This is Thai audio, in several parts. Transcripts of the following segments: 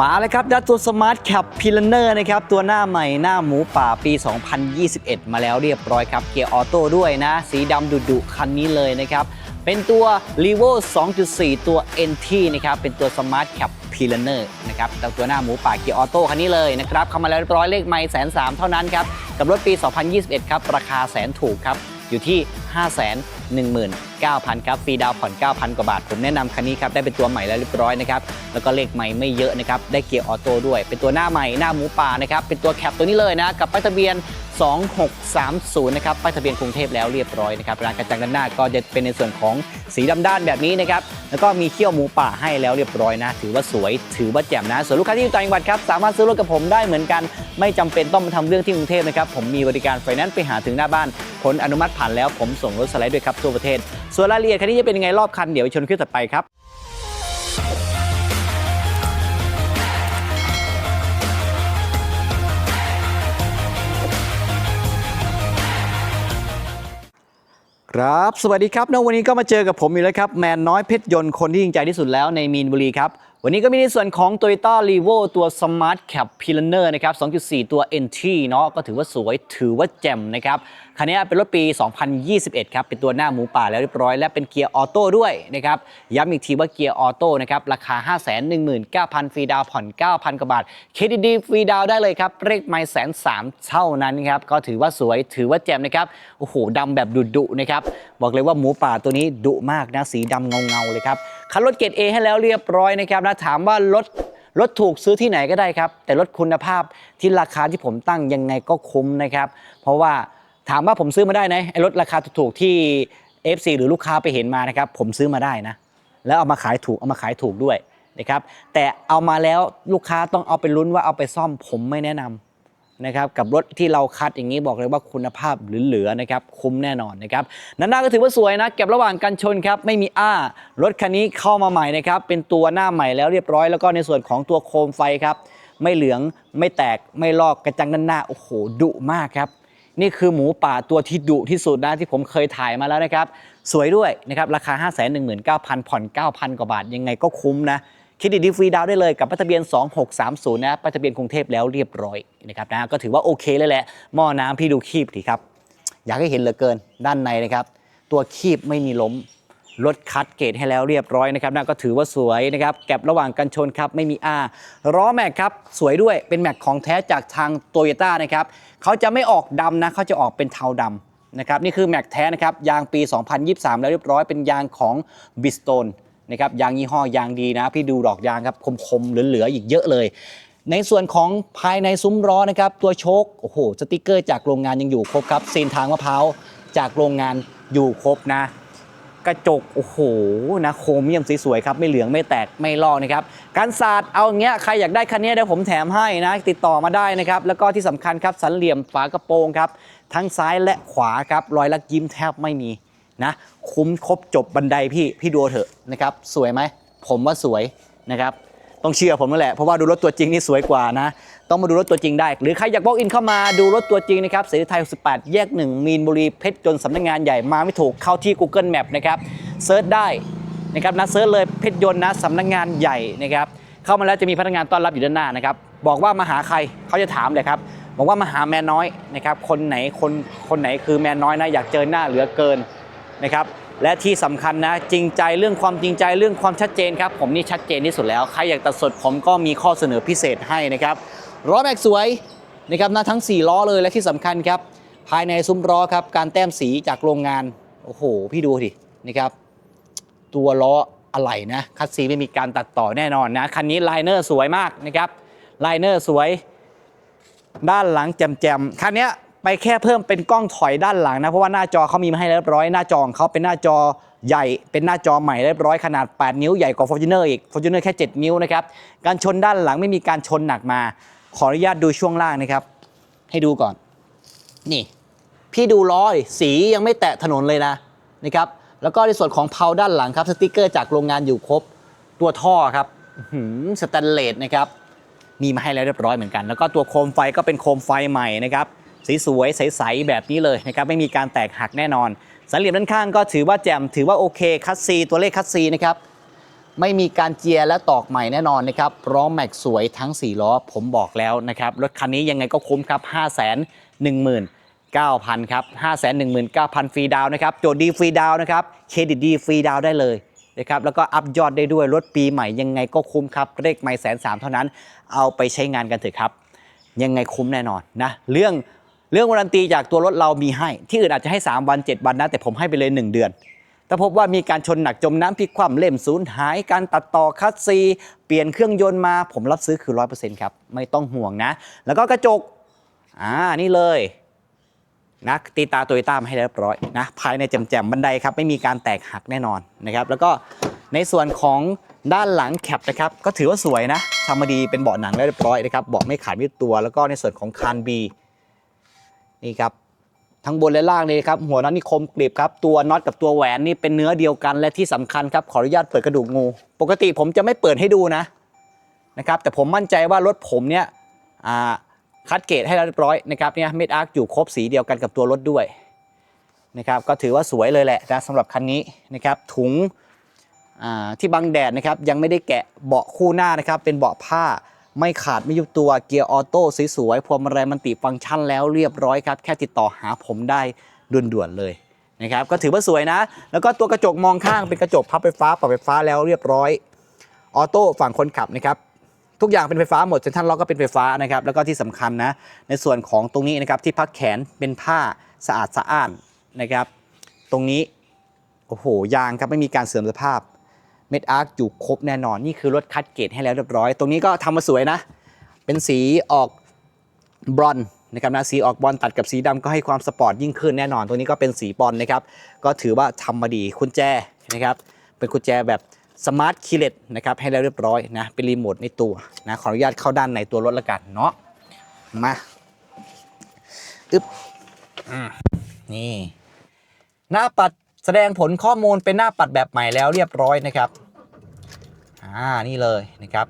มาเลยครับดัตตัวสมาร์ทแคปพิลเนอร์นะครับ ตัวหน้าใหม่หน้าหมูป่าปี 2021 มาแล้วเรียบร้อยครับ เกียร์ออโต้ด้วยนะ สีดำดุดุๆคันนี้เลยนะครับ เป็นตัว r e v o 2.4 ตัว NT นะครับ เป็นตัวสมาร์ทแคปพิลเนอร์นะครับต่ตัวหน้าหมูป่าเกียร์ออโต้คันนี้เลยนะครับเข้ามาแล้วเรียบร้อยเลขไม่แสนสามเท่านั้นครับ กับรถปี 2021 ครับ ราคาแสนถูกครับ อยู่ที่ 5 1 9 0 0 0 9,000 ครับฟรีดาวน์ผ่อน 9,000 กว่าบาท ผมแนะนำคันนี้ครับ ได้เป็นตัวใหม่แล้วเรียบร้อยนะครับ แล้วก็เลขใหม่ไม่เยอะนะครับ ได้เกียร์ออโต้ด้วย เป็นตัวหน้าใหม่หน้าหมูป่านะครับ เป็นตัวแคปตัวนี้เลยนะ กับป้ายทะเบียน 2630 นะครับ ป้ายทะเบียนกรุงเทพแล้วเรียบร้อยนะครับร้านกระจังด้านหน้าก็จะเป็นในส่วนของสีดำด้านแบบนี้นะครับ แล้วก็มีเขี้ยวหมูป่าให้แล้วเรียบร้อยนะ ถือว่าสวย ถือว่าแจ่มนะ ส่วนลูกค้าที่อยู่ต่างจังหวัดครับ สามารถซื้อรถกับผมได้เหมือนกัน ไม่จำเป็นต้องมาทำเรื่องที่กรุงเทพนะครับ ผมมีบริการไฟแนนซ์ไปหาถึงหน้าบ้าน ผลอนุมัติผ่านแล้วผมส่งรถสไลด์ด้วยครับทั่วประเทศส่วนรายละเอียดคันนี้จะเป็นยังไงรอบคันเดี๋ยวชนคลิปถัดไปครับครับ สวัสดีครับนะวันนี้ก็มาเจอกับผมอีกแล้วครับ แมนน้อยเพชรยนต์คนที่ยิงใจที่สุดแล้วในมีนบุรีครับ วันนี้ก็มีในส่วนของ Toyota r e v o ตัว Smart Cap p i l l e r นะครับ 2.4 ตัว NT เนาะก็ถือว่าสวยถือว่าแจ่มนะครับ คันนี้เป็นรถปี 2021 ครับเป็นตัวหน้าหมูป่าแล้วเรียบร้อย และเป็นเกียร์ออโต้ด้วยนะครับย้ำอีกทีว่าเกียร์ออโต้นะครับราคา 519,000 ฟรีดาวผ่อน 9,000 กว่าบาทเครดิตดีฟรีดาวได้เลยครับเลขไม่แสนสามเท่านั้นครับก็ถือว่าสวยถือว่าแจ่มนะครับโอ้โหดำแบบดุๆนะครับบอกเลยว่าหมูป่าตัวนี้ดุมากนะสีดำเงาๆเลยครับคันรถเกรด A ให้แล้วเรียบร้อยนะครับนะถามว่ารถรถถูกซื้อที่ไหนก็ได้ครับ แต่รถคุณภาพที่ราคาที่ผมตั้งยังไงก็คุ้มนะครับ เพราะว่า ถามว่าผมซื้อมาได้นะไอ้รถราคาถูกๆที่ FC หรือลูกค้าไปเห็นมานะครับ ผมซื้อมาได้นะ แล้วเอามาขายถูกเอามาขายถูกด้วยนะครับ แต่เอามาแล้วลูกค้าต้องเอาไปลุ้นว่าเอาไปซ่อมผมไม่แนะนำนะครับกับรถที่เราคัดอย่างนี้บอกเลยว่าคุณภาพเหลือๆนะครับคุ้มแน่นอนนะครับนันหน้าก็ถือว่าสวยนะเก็บระหว่างกันชนครับไม่มีอ้ารถคันนี้เข้ามาใหม่นะครับเป็นตัวหน้าใหม่แล้วเรียบร้อยแล้วก็ในส่วนของตัวโคมไฟครับ ไม่เหลืองไม่แตกไม่ลอกกระจังด้านหน้าโอ้โหดุมากครับ นี่คือหมูป่าตัวที่ดุที่สุดนะที่ผมเคยถ่ายมาแล้วนะครับ สวยด้วยนะครับ ราคา 5 1 9 0 0 0 ผ่อน 9,000 กว่าบาท ยังไงก็คุ้มนะ คิดดีฟรีดาวได้เลยกับป้ายทะเบียน 2630 นะป้ายทะเบียนกรุงเทพแล้วเรียบร้อยนะครับนะก็ถือว่าโอเคเลยแหละหม้อน้ำพี่ดูคีบดีครับ อยากให้เห็นเหลือเกินด้านในนะครับ ตัวคีบไม่มีล้ม รถคัดเกรดให้แล้วเรียบร้อยนะครับนะก็ถือว่าสวยนะครับแก็บระหว่างกันชนครับไม่มีอ้าล้อแม็กครับสวยด้วยเป็นแม็กของแท้จากทางโตโยต้านะครับเขาจะไม่ออกดำนะเขาจะออกเป็นเทาดำนะครับนี่คือแม็กแท้นะครับยางปี 2023 แล้วเรียบร้อยเป็นยางของบิสโตนนะครับยางยี่ห้อยางดีนะ พี่ดูดอกยางครับคมๆเหลือๆอีกเยอะเลย ในส่วนของภายในซุ้มล้อนะครับตัวโชคโอ้โหสติกเกอร์จากโรงงานยังอยู่ครบครับซีนทางมะพร้าวจากโรงงานอยู่ครบนะ กระจก โอ้โหนะโครเมียมสวยๆครับไม่เหลืองไม่แตกไม่ลอกนะครับการสาดเอาอย่างเงี้ยใครอยากได้คันนี้เดี๋ยวผมแถมให้นะติดต่อมาได้นะครับแล้วก็ที่สำคัญครับสันเหลี่ยมฝากระโปรงครับทั้งซ้ายและขวาครับรอยลักยิ้มแทบไม่มีนะคุ้มครบจบบันไดพี่พี่ดูเถอะนะครับสวยไหมผมว่าสวยนะครับต้องเชื่อผมนั่นแหละเพราะว่าดูรถตัวจริงนี่สวยกว่านะ ต้องมาดูรถตัวจริงได้ หรือใครอยากบอกอินเข้ามาดูรถตัวจริงนะครับเสรีไทย18แยก 1 มีนบุรีเพชรจนต์สำนักงานใหญ่มาไม่ถูกเข้าที่ Google Map นะครับเซิร์ชได้นะครับนะเซิร์ชเลยเพชรยนต์นะสำนักงานใหญ่นะครับเข้ามาแล้วจะมีพนักงานต้อนรับอยู่ด้านหน้านะครับบอกว่ามาหาใครเขาจะถามเลยครับบอกว่ามาหาแมนน้อยนะครับคนไหนคนคนไหนคือแมนน้อยนะอยากเจอหน้าเหลือเกินนะครับและที่สำคัญนะจริงใจเรื่องความจริงใจเรื่องความชัดเจนครับผมนี่ชัดเจนที่สุดแล้ว ใครอยากตัดสดผมก็มีข้อเสนอพิเศษให้นะครับ ล้อแม็กสวยนะครับนะทั้ง 4 ล้อเลยและที่สำคัญครับ ภายในซุ้มล้อครับการแต้มสีจากโรงงาน โอ้โห พี่ดูดินะครับ ตัวล้ออะไหล่นะ คัดซีไม่มีการตัดต่อแน่นอนนะ คันนี้ไลเนอร์สวยมากนะครับไลเนอร์สวย ด้านหลังแจมๆคันนี้ไปแค่เพิ่มเป็นกล้องถอยด้านหลังนะ เพราะว่าหน้าจอเขามีมาให้เรียบร้อยหน้าจอของเขาเป็นหน้าจอใหญ่เป็นหน้าจอใหม่เรียบร้อยขนาด 8 นิ้วใหญ่กว่า Fortuner อีก Fortuner แค่ 7 นิ้วนะครับ การชนด้านหลังไม่มีการชนหนักมา ขออนุญาตดูช่วงล่างนะครับ ให้ดูก่อน นี่ พี่ดูล้อดิสียังไม่แตะถนนเลยนะนะครับ แล้วก็ในส่วนของเพาด้านหลังครับสติกเกอร์จากโรงงานอยู่ครบตัวท่อครับสแตนเลสนะครับมีมาให้แล้วเรียบร้อยเหมือนกัน แล้วก็ตัวโคมไฟก็เป็นโคมไฟใหม่นะครับสีสวยใสๆแบบนี้เลยนะครับไม่มีการแตกหักแน่นอนสันเหลี่ยมด้านข้างก็ถือว่าแจ่มถือว่าโอเคคัสซีตัวเลขคัสซีนะครับ ไม่มีการเจียและตอกใหม่แน่นอนนะครับล้อแม็กสวยทั้ง 4 ล้อผมบอกแล้วนะครับ รถคันนี้ยังไงก็คุ้มครับ 5 1 1 9 0 0 0 ครับ 5 1 9 0 0 0 ฟรีดาวนะครับ โจทย์ดีฟรีดาวนะครับ เครดิตดีฟรีดาวได้เลยนะครับ แล้วก็อัพยอดได้ด้วย รถปีใหม่ยังไงก็คุ้มครับ เลขไม่แสนสามเท่านั้น เอาไปใช้งานกันเถอะครับ ยังไงคุ้มแน่นอนนะ เรื่องเรื่องวารันตีจากตัวรถเรามีให้ ที่อื่นอาจจะให้ 3 วัน 7 วันนะ แต่ผมให้ไปเลย 1 เดือน ถ้าพบว่ามีการชนหนักจมน้ำพลิกคว่ำเล่มสูญหาย การตัดต่อคัสซี เปลี่ยนเครื่องยนต์มาผมรับซื้อคือ 100%ครับ ไม่ต้องห่วงนะ แล้วก็กระจก อ่า นี่เลยนะตีตาโตโยต้ามาให้เรียบร้อยนะภายในแจ่มๆบันไดครับ ไม่มีการแตกหักแน่นอนนะครับ แล้วก็ในส่วนของด้านหลังแคปนะครับ ก็ถือว่าสวยนะทำมาดีเป็นเบาะหนังเรียบร้อยนะครับเบาะไม่ขาดมิดตัว แล้วก็ในส่วนของคานบีนี่ครับ ทั้งบนและล่างเลยครับหัวน็อตนี่คมกริบครับตัวน็อตกับตัวแหวนนี่เป็นเนื้อเดียวกันและที่สำคัญครับขออนุญาตเปิดกระดูกงู ปกติผมจะไม่เปิดให้ดูนะนะครับแต่ผมมั่นใจว่ารถผมเนี่ยคัดเกรดให้เรียบร้อยนะครับเนี่ยเม็ดอาร์คอยู่ครบสีเดียวกันกับตัวรถด้วยนะครับก็ถือว่าสวยเลยแหละนะสำหรับคันนี้นะครับถุงที่บังแดดนะครับยังไม่ได้แกะเบาะคู่หน้านะครับเป็นเบาะผ้า ไม่ขาดไม่ยุบตัวเกียร์ออโต้สวยๆพวงมาลัยมันติฟังก์ชันแล้วเรียบร้อยครับ แค่ติดต่อหาผมได้ด่วนๆเลยนะครับก็ถือว่าสวยนะ แล้วก็ตัวกระจกมองข้างเป็นกระจกพับไฟฟ้าปรับไฟฟ้าแล้วเรียบร้อยออโต้ฝั่งคนขับนะครับทุกอย่างเป็นไฟฟ้าหมดเซ็นทรัลล็อกก็เป็นไฟฟ้านะครับแล้วก็ที่สำคัญนะ ในส่วนของตรงนี้นะครับที่พักแขนเป็นผ้าสะอาดสะอ้านนะครับ ตรงนี้โอ้โหยางครับไม่มีการเสื่อมสภาพ เม็ดอาร์คอยู่ครบแน่นอน นี่คือรถคัดเกรดให้แล้วเรียบร้อย ตรงนี้ก็ทำมาสวยนะ เป็นสีออกบรอนนะครับนะสีออกบอลตัดกับสีดำก็ให้ความสปอร์ตยิ่งขึ้นแน่นอน ตัวนี้ก็เป็นสีบอลนะครับ ก็ถือว่าทำมาดีกุญแจนะครับเป็นกุญแจแบบสมาร์ทคีเลสนะครับให้แล้วเรียบร้อยนะเป็นรีโมทในตัวนะขออนุญาตเข้าด้านในตัวรถละกันเนาะมาอึ๊บอืมนี่ หน้าปัด แสดงผลข้อมูลเป็นหน้าปัดแบบใหม่แล้วเรียบร้อยนะครับ อ่า นี่เลยนะครับ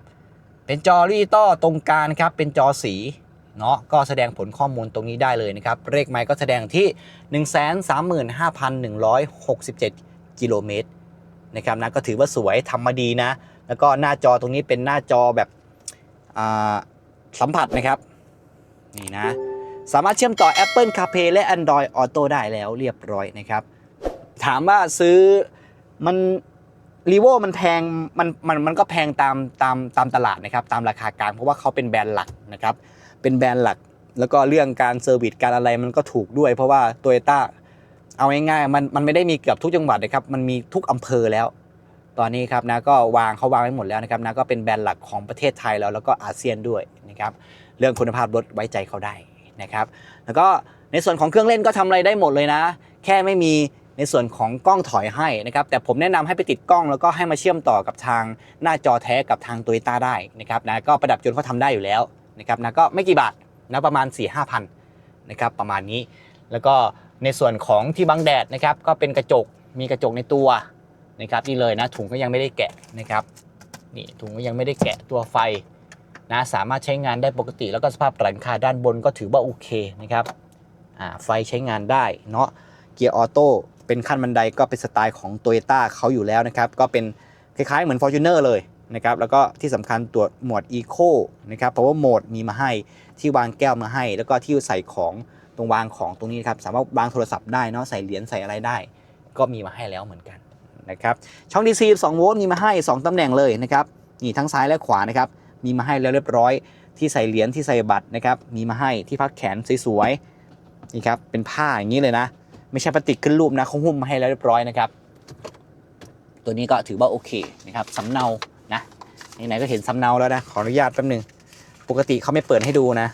เป็นจอดิจิตอตรงกลางครับ เป็นจอสี เนาะก็แสดงผลข้อมูลตรงนี้ได้เลยนะครับ เลขไมล์ก็แสดงที่ 135,167 กิโลเมตรนะครับนะก็ถือว่าสวยทำมาดีนะ แล้วก็หน้าจอตรงนี้เป็นหน้าจอแบบอ่าสัมผัสนะครับ นี่นะ สามารถเชื่อมต่อ Apple CarPlay และ Android Auto ได้แล้วเรียบร้อยนะครับ ถามว่าซื้อมันรีโวมันแพงมันมันมันก็แพงตามตามตามตลาดนะครับตามราคากลางเพราะว่าเขาเป็นแบรนด์หลักนะครับเป็นแบรนด์หลัก แล้วก็เรื่องการเซอร์วิสการอะไรมันก็ถูกด้วย เพราะว่าโตโยต้าเอาง่ายๆมันมันไม่ได้มีเกือบทุกจังหวัดนะครับมันมีทุกอำเภอแล้ว ตอนนี้ครับนะก็วางเขาวางไว้หมดแล้วนะครับนะก็เป็นแบรนด์หลักของประเทศไทยแล้วแล้วก็อาเซียนด้วยนะครับเรื่องคุณภาพรถไว้ใจเขาได้นะครับ แล้วก็ในส่วนของเครื่องเล่นก็ทำอะไรได้หมดเลยนะ แค่ไม่มี ในส่วนของกล้องถอยให้นะครับแต่ผมแนะนำให้ไปติดกล้องแล้วก็ให้มาเชื่อมต่อกับทางหน้าจอแท้กับทางโตโยต้าได้นะครับนะก็ประดับยนต์เขาทำได้อยู่แล้วนะครับนะก็ไม่กี่บาทนะประมาณ 4 5 0 0พันนะครับประมาณนี้ แล้วก็ในส่วนของที่บังแดดนะครับก็เป็นกระจกมีกระจกในตัวนะครับนี่เลยนะถุงก็ยังไม่ได้แกะนะครับนี่ถุงก็ยังไม่ได้แกะตัวไฟนะสามารถใช้งานได้ปกติ แล้วก็สภาพหลังคาด้านบนก็ถือว่าโอเคนะครับไฟใช้งานได้เนาะเกียร์ออโต้ เป็นขั้นบันไดก็เป็นสไตล์ของ t o y ยต้เขาอยู่แล้วนะครับ ก็เป็นคล้ายๆเหมือน Fortuner เลยนะครับ แล้วก็ที่สำคัญตัวโหมด Eco นะครับ เพราะว่าโหมดมีมาให้ที่วางแก้วมาให้ แล้วก็ที่ใส่ของตรงวางของตรงนี้นครับ สามารถวางโทรศัพท์ได้เนาะใส่เหรียญใส่อะไรได้ ก็มีมาให้แล้วเหมือนกันนะครับช่อง DC 2โวลต์มีมาให้ 2ตำแหน่งเลยนะครับนี่ทั้งซ้ายและขวานะครับมีมาให้แล้วเรียบร้อย ที่ใส่เหรียญที่ใส่บัตรนะครับมีมาให้ที่พักแขนสวยๆนี่ครับเป็นผ้าอย่างนี้เลยนะ ไม่ใช่พลาสติกขึ้นรูปนะเขาหุ้มมาให้แล้วเรียบร้อยนะครับ ตัวนี้ก็ถือว่าโอเคนะครับสำเนานะไหนๆก็เห็นสำเนาแล้วนะขออนุญาตแป๊บหนึงปกติเขาไม่เปิดให้ดูนะ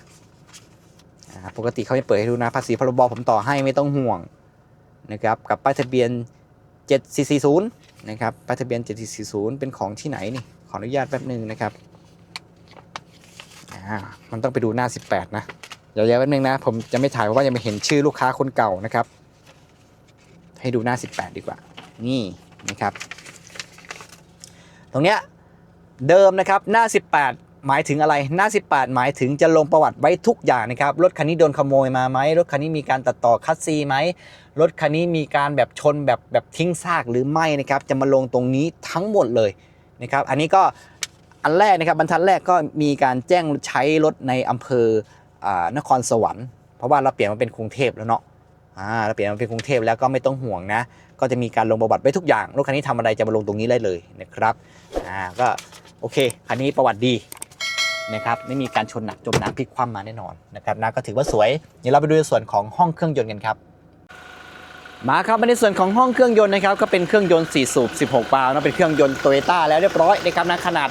ปกติเขาไม่เปิดให้ดูนะภาษีพรบผมต่อให้ไม่ต้องห่วงนะครับกับป้ายทะเบียน 7440นะครับป้ายทะเบียน 7440 เป็นของที่ไหนนี่ขออนุญาตแป๊บหนึงนะครับมันต้องไปดูหน้า 18 นะ เดี๋ยวแป๊บนึงนะ ผมจะไม่ถ่ายเพราะว่ายังไม่เห็นชื่อลูกค้าคนเก่านะครับ ให้ดูหน้า 18 ดีกว่า นี่นะครับ ตรงเนี้ยเดิมนะครับหน้า 18 หมายถึงอะไรหน้า 18 หมายถึงจะลงประวัติไว้ทุกอย่างนะครับรถคันนี้โดนขโมยมาไหมรถคันนี้มีการตัดต่อคัสซีไหมรถคันนี้มีการแบบชนแบบแบบทิ้งซากหรือไม่นะครับจะมาลงตรงนี้ทั้งหมดเลยนะครับอันนี้ก็อันแรกนะครับบรรทัดแรกก็มีการแจ้งใช้รถในอำเภออนครสวรรค์เพราะว่าเราเปลี่ยนมาเป็นกรุงเทพแล้วเนาะ อ่าเราเปลี่ยนมาเป็นกรุงเทพแล้วก็ไม่ต้องห่วงนะ ก็จะมีการลงประวัติไว้ทุกอย่างรถคันนี้ทำอะไรจะมาลงตรงนี้ได้เลยนะครับอ่าก็โอเคคันนี้ประวัติดีนะครับไม่มีการชนหนักจมน้ำพลิกคว่ำมาแน่นอนนะครับนะก็ถือว่าสวยเดี๋ยวเราไปดูในส่วนของห้องเครื่องยนต์กันครับมาครับในส่วนของห้องเครื่องยนต์นะครับก็เป็นเครื่องยนต์4สูบ 16วาล์วนะเป็นเครื่องยนต์โตโยต้าแล้วเรียบร้อยนะครับนะขนาด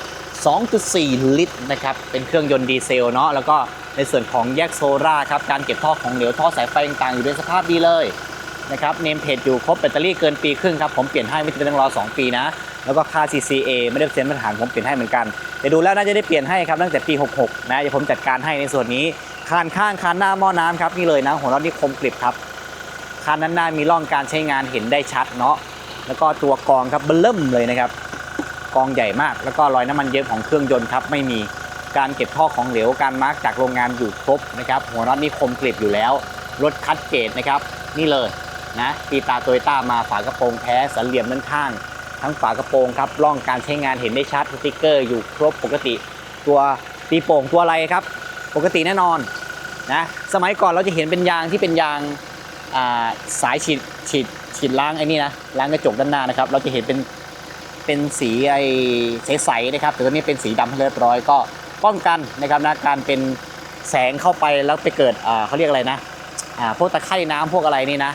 2.4 ลิตรนะครับ เป็นเครื่องยนต์ดีเซลเนาะ แล้วก็ในส่วนของแยกโซล่าครับ การเก็บท่อของเหลวท่อสายไฟต่างๆ อยู่ในสภาพดีเลยนะครับ เนมเพจอยู่ครบแบตเตอรี่เกินปีครึ่งครับ ผมเปลี่ยนให้ไม่จำเป็นต้องรอ 2 ปีนะ แล้วก็ค่า CCA ไม่ได้เซ็นมาตรฐานผมเปลี่ยนให้เหมือนกัน แต่ดูแล้วน่าจะได้เปลี่ยนให้ครับตั้งแต่ปี 66 นะเดี๋ยวผมจัดการให้ในส่วนนี้ คานข้างคานหน้าหม้อน้ำครับนี่เลยนะหัวน็อตนี่คมกริบครับคานด้านหน้ามีร่องการใช้งานเห็นได้ชัดเนาะ แล้วก็ตัวกรองครับเบิ่มเลยนะครับ กองใหญ่มาก แล้วก็รอยน้ำมันเยิ้มของเครื่องยนต์ครับไม่มีการเก็บท่อของเหลวการมาร์กจากโรงงานอยู่ครบนะครับหัวน็อตนี่คมกริบอยู่แล้ว รถคัดเกตนะครับ นี่เลยนะตีตาโตโยต้ามาฝากระโปรงแท้สันเหลี่ยมด้านข้าง ทั้งฝากระโปรงครับร่องการใช้งานเห็นได้ชัดสติกเกอร์อยู่ครบปกติ ตัวตีโป่งตัวอะไรครับ ปกติแน่นอนนะสมัยก่อนเราจะเห็นเป็นยางที่เป็นยางาสายฉีดฉีดฉีดล้างไอ้นี่นะล้างกระจกด้านหน้านะครับ เราจะเห็นเป็น เป็นสีไอ้ใสๆนะครับ แต่ตัวนี้เป็นสีดำให้เรียบร้อยก็ป้องกันนะครับนะการเป็นแสงเข้าไปแล้วไปเกิดอ่าเขาเรียกอะไรนะอ่าพวกตะไคร่น้ำพวกอะไรนี่นะ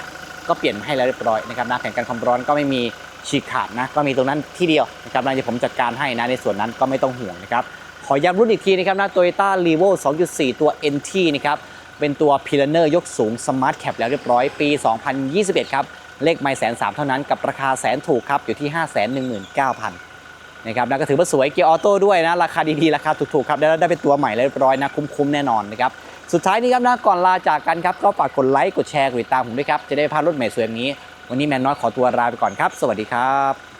ก็เปลี่ยนให้แล้วเรียบร้อยนะครับนะแผงกันความร้อนก็ไม่มีฉีกขาดนะก็มีตรงนั้นที่เดียวนะครับนะเดี๋ยวผมจัดการให้นะในส่วนนั้นก็ไม่ต้องห่วงนะครับ ขอย้ำรุ่นอีกทีนะครับนะ Toyota r e v o 2.4 ตัว NT นะครับเป็นตัว p i l a n e r ยกสูง Smart Cap แล้วเรียบร้อยปี 2021 ครับ เลขไม่แสนสามเท่านั้นกับราคาแสนถูกครับอยู่ที่ 519,000นะครับนะก็ถือว่าสวยเกียร์ออโต้ด้วยนะราคาดีๆราคาถูกๆครับได้ได้เป็นตัวใหม่เรียบร้อยนะคุ้มๆแน่นอนนะครับสุดท้ายนี้ครับนะก่อนลาจากกันครับก็ฝากกดไลค์กดแชร์กดติดตามผมด้วยครับจะได้พารถใหม่สวยแบบนี้ วันนี้แมนน้อยขอตัวลาไปก่อนครับ สวัสดีครับ